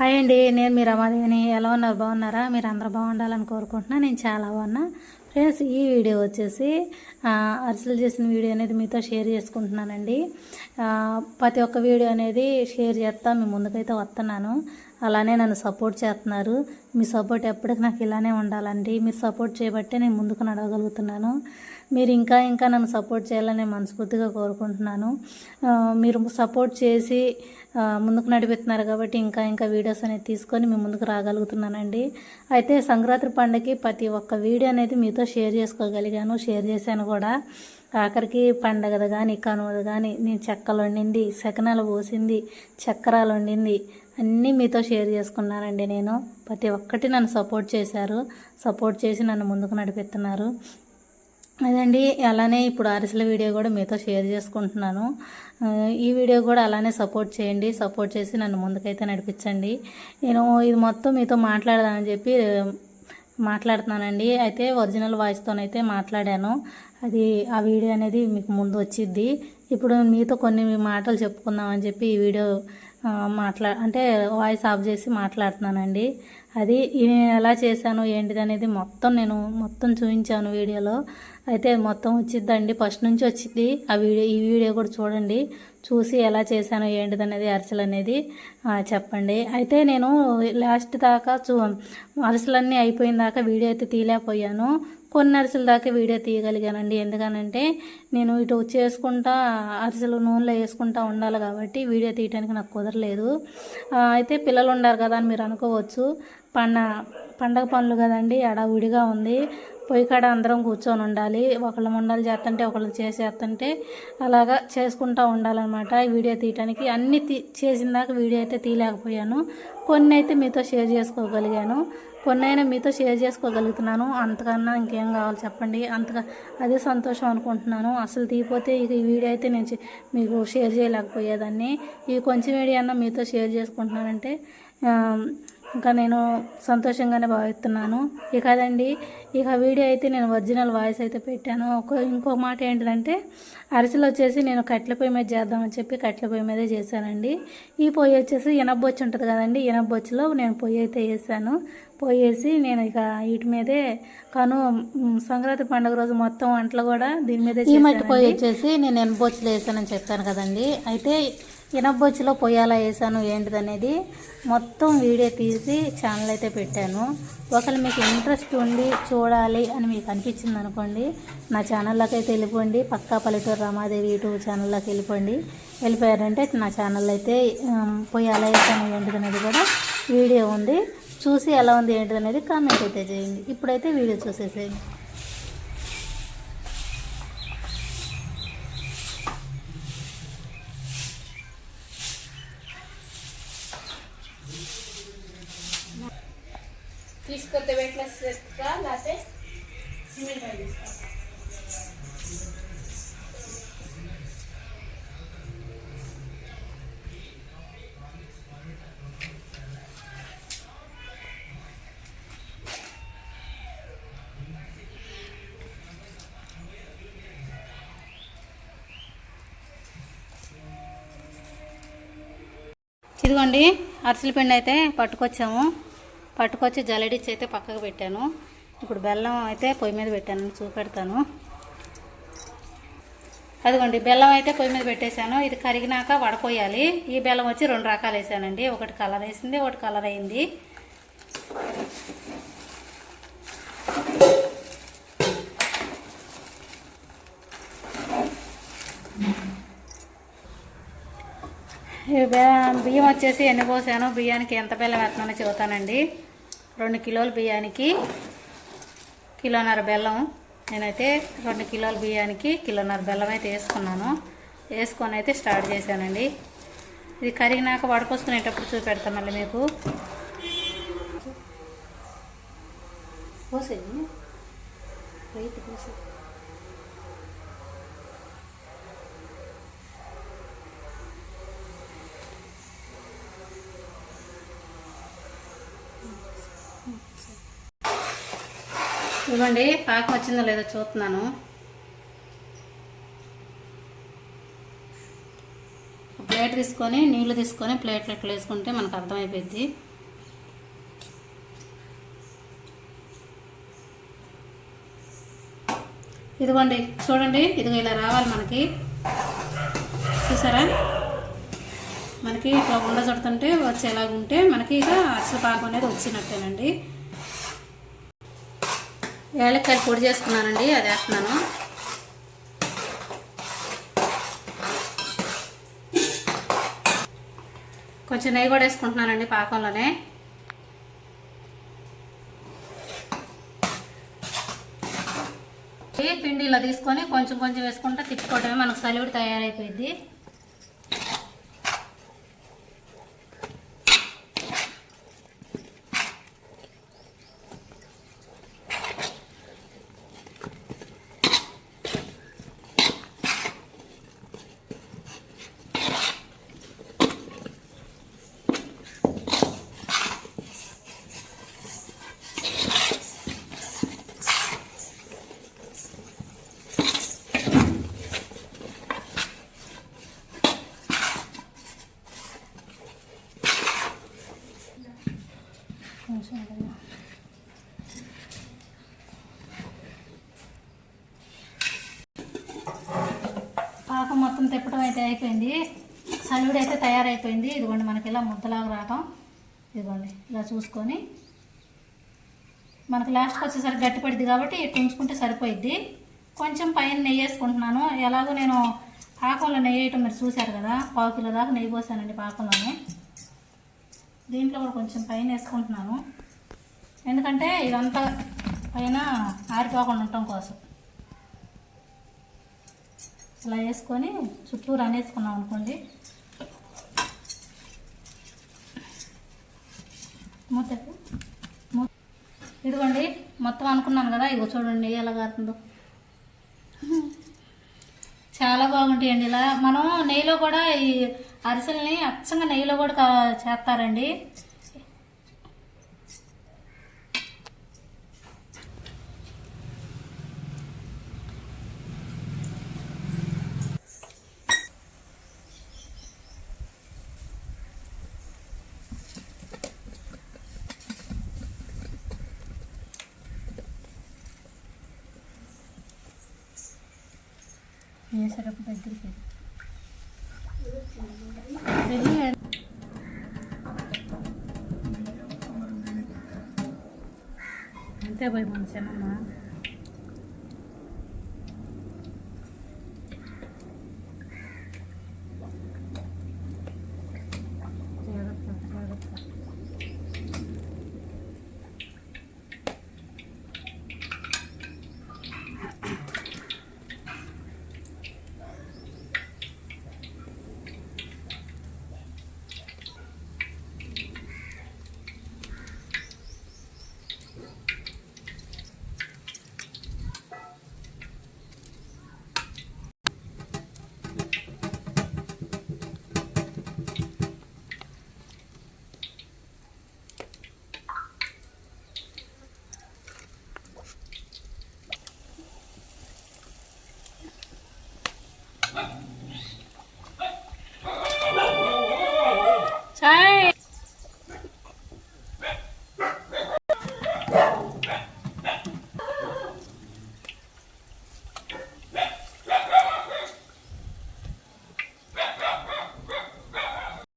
Hi అండి నేను మీ రమాదేవిని. ఎలా ఉన్నారు? బాగున్నారా? మీరు అందరూ బాగుండాలని కోరుకుంటున్నా. నేను చాలా బాగున్నా. ఫ్రెండ్స్ ఈ వీడియో వచ్చేసి ఆ, అరిసెలు చేసిన వీడియో అనేది మీతో షేర్ చేసుకుంటున్నానండి. ప్రతి ఒక్క వీడియో అనేది షేర్ చేస్తా మీ ముందుకైతే వస్తున్నాను. అలానే నన్ను సపోర్ట్ చేస్తున్నారు. మీ సపోర్ట్ ఎప్పటికి నాకు ఇలానే ఉండాలండి. మీరు సపోర్ట్ చేయబట్టే నేను ముందుకు నడవగలుగుతున్నాను. మీరు ఇంకా ఇంకా నన్ను సపోర్ట్ చేయాలని మనస్ఫూర్తిగా కోరుకుంటున్నాను. మీరు సపోర్ట్ చేసి ముందుకు నడిపిస్తున్నారు కాబట్టి ఇంకా ఇంకా వీడియోస్ అనేది తీసుకొని మీ ముందుకు రాగలుగుతున్నానండి. అయితే సంక్రాంతి పండుగకి ప్రతి ఒక్క వీడియో అనేది మీతో షేర్ చేసుకోగలిగాను షేర్ చేశాను కూడా. ఆఖరికి పండగది కానీ కనుమది కానీ నేను చెక్కలు వండింది శకనాలు పోసింది చక్రాలు వండింది అన్నీ మీతో షేర్ చేసుకున్నానండి నేను. ప్రతి ఒక్కటి నన్ను సపోర్ట్ చేశారు. సపోర్ట్ చేసి నన్ను ముందుకు నడిపిస్తున్నారు. అదండి అలానే ఇప్పుడు అరిసెల వీడియో కూడా మీతో షేర్ చేసుకుంటున్నాను. ఈ వీడియో కూడా అలానే సపోర్ట్ చేయండి. సపోర్ట్ చేసి నన్ను ముందుకైతే నడిపించండి. నేను ఇది మొత్తం మీతో మాట్లాడదామని చెప్పి మాట్లాడుతున్నానండి. అయితే ఒరిజినల్ వాయిస్తోనైతే మాట్లాడాను. అది ఆ వీడియో అనేది మీకు ముందు వచ్చిద్ది. ఇప్పుడు మీతో కొన్ని మాటలు చెప్పుకుందామని చెప్పి ఈ వీడియో మాట్లా అంటే వాయిస్ ఆఫ్ చేసి మాట్లాడుతున్నానండి. అది నేను ఎలా చేశాను ఏంటిది అనేది మొత్తం నేను మొత్తం చూపించాను వీడియోలో. అయితే మొత్తం వచ్చిద్దండి ఫస్ట్ నుంచి వచ్చింది. ఆ వీడియో ఈ వీడియో కూడా చూడండి. చూసి ఎలా చేశాను ఏంటిది అనేది అరిసెలు అనేది చెప్పండి. అయితే నేను లాస్ట్ దాకా చూ అరిసెలన్నీ అయిపోయిన దాకా వీడియో అయితే తీయలేకపోయాను. కొన్ని అరిసెల దాకా వీడియో తీయగలిగానండి. ఎందుకనంటే నేను ఇటు చేసుకుంటా అరిసెలు నూనెలో వేసుకుంటా ఉండాలి కాబట్టి వీడియో తీయడానికి నాకు కుదరలేదు. అయితే పిల్లలు ఉన్నారు కదా అని మీరు అనుకోవచ్చు. పండ పండగ పనులు కదండి అడవిడిగా ఉంది. పొయ్యి కాడ అందరం కూర్చొని ఉండాలి. ఒకళ్ళు ముండలు చేస్తుంటే ఒకళ్ళు చేసేస్తుంటే అలాగా చేసుకుంటూ ఉండాలన్నమాట ఈ వీడియో తీయటానికి. అన్నీ తీ చేసిన దాకా వీడియో అయితే తీయలేకపోయాను. కొన్ని అయితే మీతో షేర్ చేసుకోగలిగాను. కొన్ని అయినా మీతో షేర్ చేసుకోగలుగుతున్నాను. అంతకన్నా ఇంకేం కావాలి చెప్పండి. అంతగా అదే సంతోషం అనుకుంటున్నాను. అసలు తీయపోతే ఇక ఈ వీడియో అయితే నేను మీకు షేర్ చేయలేకపోయేదాన్ని. ఈ కొంచెం వీడియో అన్నా మీతో షేర్ చేసుకుంటున్నానంటే ఇంకా నేను సంతోషంగానే భావిస్తున్నాను. ఇక అదండి ఇక వీడియో అయితే నేను ఒరిజినల్ వాయిస్ అయితే పెట్టాను. ఒక ఇంకో మాట ఏంటిదంటే అరిసెలు వచ్చేసి నేను కట్టెల పొయ్యి మీద చేద్దామని చెప్పి కట్టెల పొయ్యి మీదే చేశానండి. ఈ పొయ్యి వచ్చేసి ఎనబ్బొచ్చు ఉంటుంది కదండి ఎనబ్బొచ్చులో నేను పొయ్యి అయితే వేసాను. పొయ్యి వేసి నేను ఇక వీటి మీదే కను సంక్రాంతి పండుగ రోజు మొత్తం వంటలు కూడా దీని మీదే ఈ మట్టి పొయ్యి వచ్చేసి నేను ఎనబొచ్చులో వేసానని చెప్పాను కదండి. అయితే ఇనబొచ్చులో పొయ్యాలా వేసాను ఏంటిదనేది మొత్తం వీడియో తీసి ఛానల్ అయితే పెట్టాను. ఒకవేళ మీకు ఇంట్రెస్ట్ ఉండి చూడాలి అని మీకు అనిపించింది అనుకోండి నా ఛానల్లోకి అయితే వెళ్ళిపోండి. పక్కా పల్లెటూరు రమాదేవి యూట్యూబ్ ఛానల్లోకి వెళ్ళిపోండి. వెళ్ళిపోయారంటే నా ఛానల్ అయితే పొయ్యాలా వేసాను ఏంటిదనేది కూడా వీడియో ఉంది. చూసి ఎలా ఉంది ఏంటిదనేది కామెంట్ అయితే చేయండి. ఇప్పుడైతే వీడియో చూసేసేయండి. ఇదిగోండి అరిసెల పిండి అయితే పట్టుకొచ్చాము. పట్టుకొచ్చి జలడిచ్చి అయితే పక్కకు పెట్టాను. ఇప్పుడు బెల్లం అయితే పొయ్యి మీద పెట్టాను చూపెడతాను. అదిగోండి బెల్లం అయితే పొయ్యి మీద పెట్టేశాను. ఇది కరిగినాక వడపోయాలి. ఈ బెల్లం వచ్చి రెండు రకాలు వేసానండి. ఒకటి కలర్ వేసింది ఒకటి కలర్ అయింది. బియ్యం వచ్చేసి ఎన్ని పోసాను బియ్యానికి ఎంత బెల్లం వేస్తున్నానో చెబుతానండి. రెండు కిలోల బియ్యానికి కిలోన్నర బెల్లం. నేనైతే రెండు కిలోల బియ్యానికి కిలోన్నర బెల్లం అయితే వేసుకున్నాను. వేసుకొని అయితే స్టార్ట్ చేశానండి. ఇది కరిగినాక వడపోసుకునేటప్పుడు చూపెడతాను మళ్ళీ మీకు. పోసేది రైతు పోసే ఇవ్వండి. పాకం వచ్చిందో లేదో చూస్తున్నాను. ప్లేట్ తీసుకొని నీళ్ళు తీసుకొని ప్లేట్లు ఎట్లా వేసుకుంటే మనకు అర్థమైపోయింది ఇదిగోండి చూడండి ఇదిగో ఇలా రావాలి మనకి. చూసారా? మనకి ఇట్లా ఉండ చుడుతుంటే వచ్చేలాగుంటే మనకి ఇక అసలు పాకం అనేది వచ్చినట్టేనండి. ఏలక్కాయలు పొడి చేసుకున్నానండి అది వేస్తున్నాను. కొంచెం నెయ్యి కూడా వేసుకుంటున్నానండి పాకంలోనే. పిండి ఇలా తీసుకొని కొంచెం కొంచెం వేసుకుంటే తిప్పుకోవటమే మనకు సలివిడి తయారైపోయింది కొంచెం అలా. పాకం మొత్తం తిప్పడం అయితే అయిపోయింది. సలివిడి అయితే తయారైపోయింది. ఇదిగోండి మనకి ఇలా ముద్దలాగా రావటం. ఇదిగోండి ఇలా చూసుకొని. మనకు లాస్ట్కి వచ్చేసరికి గట్టిపడింది కాబట్టి పెంచుకుంటే ఉంచుకుంటే సరిపోయిద్ది. కొంచెం పైన నెయ్యి వేసుకుంటున్నాను. ఎలాగో నేను పాకంలో నెయ్యి వేయటం మీరు చూశారు కదా పావు కిలో దాకా నెయ్యి పోసానండి పాకంలోనే. దీంట్లో కూడా కొంచెం పైన వేసుకుంటున్నాను. ఎందుకంటే ఇదంతా పైన ఆరిపోకుండా ఉండటం కోసం. ఇలా వేసుకొని చుట్టూరు అనేసుకున్నాం అనుకోండి. మూతకు. ఇదిగోండి మొత్తం అనుకున్నాను కదా ఇగో చూడండి ఎలా కారుతుందో. చాలా బాగుంటాయండి ఇలా. మనం నెయ్యిలో కూడా ఈ అరిసెల్ని అచ్చంగా నెయ్యిలో కూడా చేస్తారండి. వేసేటప్పుడు దగ్గరికి వెళ్ళి అంతే పోయి మన చిన్నమ్మ